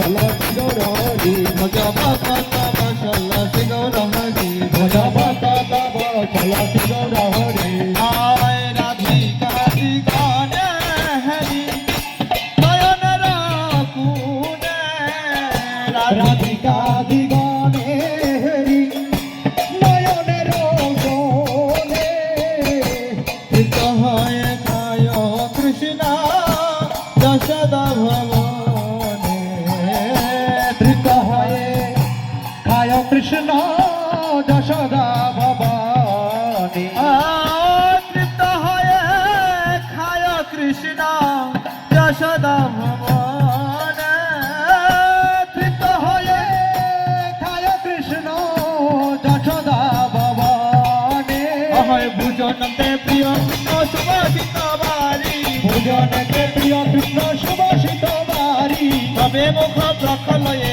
মশলা সিগৌর হরি ভজা পাতা মশলা সিগৌর হরি ভজা পাতা মশলা সিগৌর হরি আয় রাধিকা দিগণে হরি নয়ন রাকুনে রাধিকা দিগণে হরি নয়ন রোগনে কৃত হয় খায় কৃষ্ণ দশদা ভগবান কৃষ্ণ যশোদা ভবানী। তৃপ্ত হয়ে খায় কৃষ্ণ যশোদা ভবানী। তৃপ্ত হয়ে খায় কৃষ্ণ যশোদা ভবানী। হয় ভুজনতে প্রিয় কৃষ্ণ সুভাষিত বাড়ি। ভুজনতে প্রিয় কৃষ্ণ সুভাষিত বাড়ি। তবে মুখ প্রকলয়ে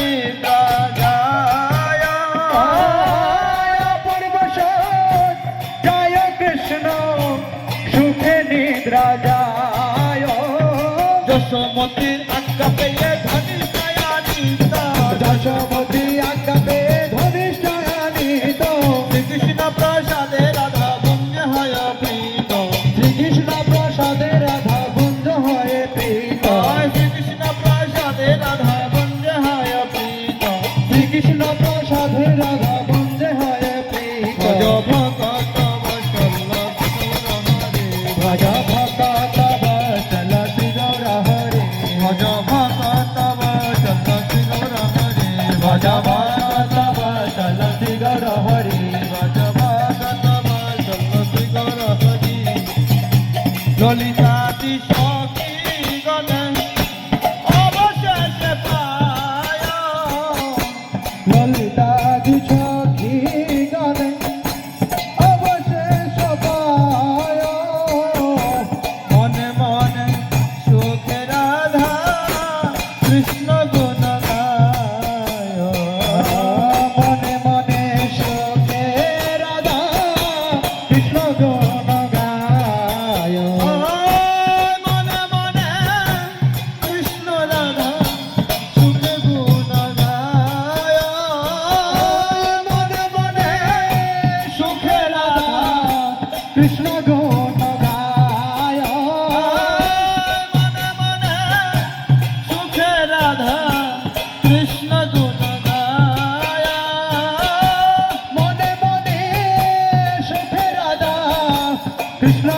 কৃষ্ণ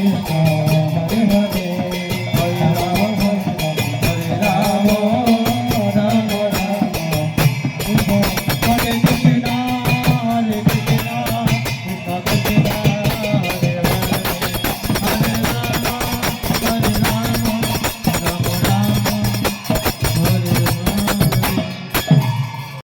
হরে হরে